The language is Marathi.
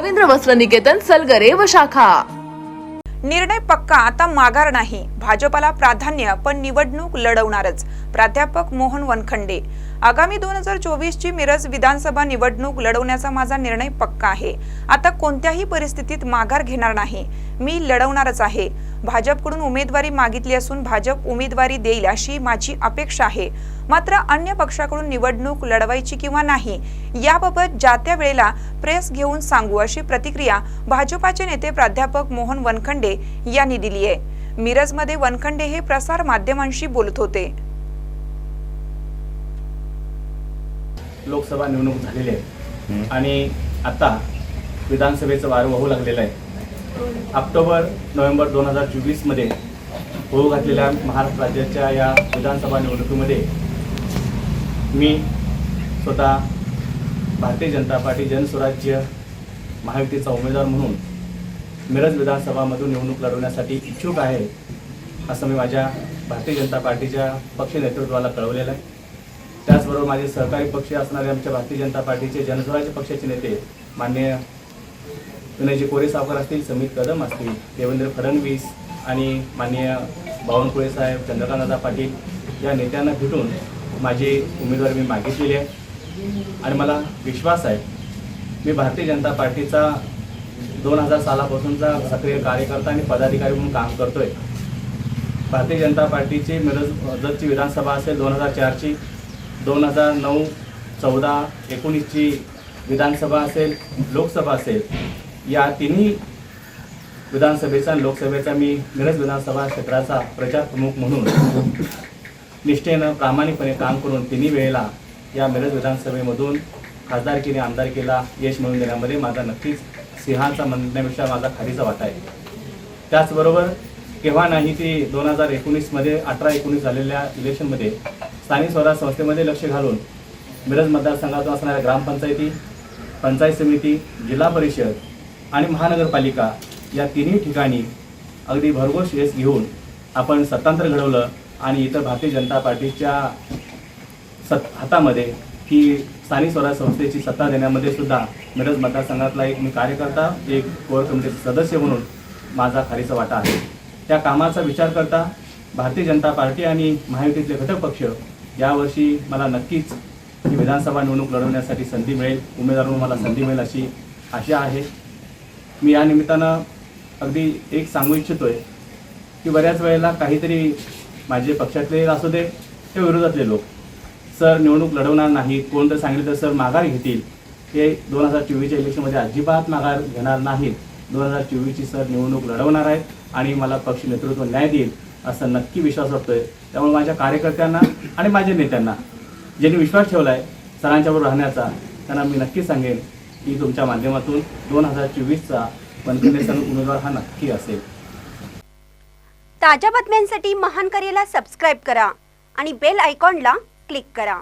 रवींद्र वस्त्र निकेतन सलगरे व शाखा. निर्णय पक्का आता माघार नाही. भाजपाला प्राधान्य पण निवडणूक लढवणारच. प्राध्यापक मोहन वनखंडे. आगामी दोन हजार चोवीसची मिरज विधानसभा निवडणूक लढवण्याचा माझा निर्णय पक्का आहे. आता कोणत्याही परिस्थितीत माघार घेणार नाही. मी लढवणारच आहे. भाजपकडून उमेदवारी मागितली असून भाजप उमेदवारी देईल अशी माझी अपेक्षा आहे. मात्र अन्य पक्षाकडून निवडणूक लढवायची किंवा नाही याबाबत ज्या त्या वेळेला प्रेस घेऊन सांगू अशी प्रतिक्रिया भाजपाचे नेते प्राध्यापक मोहन वनखंडे यांनी दिली आहे. मिरजमध्ये वनखंडे हे प्रसार माध्यमांशी बोलत होते. लोकसभा निवडणूक झालेली आहे. आणि आता विधानसभेचं वारं वाहू लागलेलं आहे. ऑक्टोबर नोव्हेंबर दोन हजार चोवीसमध्ये होऊ घातलेल्या महाराष्ट्र राज्याच्या या विधानसभा निवडणुकीमध्ये मी स्वतः भारतीय जनता पार्टी जनस्वराज्य महायुतीचा उमेदवार म्हणून मिरज विधानसभामधून निवडणूक लढवण्यासाठी इच्छुक आहे असं मी माझ्या भारतीय जनता पार्टीच्या पक्ष नेतृत्वाला कळवलेलं आहे. त्याचबरोबर माझे सहकारी पक्ष असणारे आमच्या भारतीय जनता पार्टीचे जनस्वराज्य पक्षाचे नेते माननीय विनयजी कोरे सावकर असतील समित कदम असतील देवेंद्र फडणवीस आणि माननीय बावनकुळे साहेब चंद्रकांतदादा पाटील या नेत्यांना भेटून माझी उमेदवारी मी मागितलेली आहे आणि मला विश्वास आहे मी भारतीय जनता पार्टीचा दोन हजार सालापासूनचा सक्रिय कार्यकर्ता आणि पदाधिकारी म्हणून काम करतोय. भारतीय जनता पार्टीची मिरज जतची विधानसभा असेल दोन हजार चारची दोन हजार नऊ चौदा एकोणीसची विधानसभा असेल लोकसभा असेल या तिन्ही विधानसभेचा लोकसभेचा मी मिरज विधानसभा क्षेत्राचा प्रचार प्रमुख म्हणून निष्ठेनं प्रामाणिकपणे काम करून तिन्ही वेळेला या मिरज विधानसभेमधून खासदारकीने आमदारकीला यश मिळवून देण्यामध्ये माझा नक्कीच सिंहाचा म्हणण्यापेक्षा माझा खारीचा वाटा आहे. त्याचबरोबर केव्हा नाही ती दोन हजार एकोणीसमध्ये अठरा एकोणीस झालेल्या इलेक्शनमध्ये स्थानिक स्वराज संस्थेमध्ये लक्ष घालून मिरज मतदारसंघातून असणाऱ्या ग्रामपंचायती पंचायत समिती जिल्हा परिषद आणि महानगरपालिका या तिन्ही ठिकाणी अगदी भरघोस यश घेऊन आपण सत्तांतर घडवलं आणि इतर भारतीय जनता पार्टीच्या सत हातामध्ये ही स्थानिक स्वराज संस्थेची सत्ता देण्यामध्ये सुद्धा मिरज मतदारसंघातला एक मी कार्यकर्ता एक कोर कमिटीचा सदस्य म्हणून माझा खारीचा वाटा आहे. त्या कामाचा विचार करता भारतीय जनता पार्टी आणि महायुतीतले घटक पक्ष यावर्षी मला नक्कीच ही विधानसभा निवडणूक लढवण्यासाठी संधी मिळेल. उमेदवार म्हणून मला संधी मिळेल अशी आशा आहे. मी या निमित्तानं अगदी एक सांगू इच्छितोय की बऱ्याच वेळेला काहीतरी माझे पक्षातले असू दे ते विरोधातले लोक सर निवडणूक लढवणार नाही कोण तर सांगितलं तर सर माघार घेतील. हे दोन हजार चोवीसच्या इलेक्शनमध्ये अजिबात माघार घेणार नाहीत. दोन हजार चोवीसची सर निवडणूक लढवणार आहेत आणि मला पक्ष नेतृत्व न्याय देईल. असा नक्की विश्वास वाटतोय. त्यामुळे माझ्या कार्यकर्त्यांना आणि माझ्या नेत्यांना ज्यांनी विश्वास ठेवला आहे सरांच्याबरोबर राहण्याचा त्यांना मी नक्की सांगेन की तुमच्या माध्यमातून दोन हजार चोवीसचा पंचवीस उमेदवार हा नक्की असेल. ताज्या बातम्यांसाठी महान करेला सबस्क्राईब करा आणि बेल आयकॉनला क्लिक करा.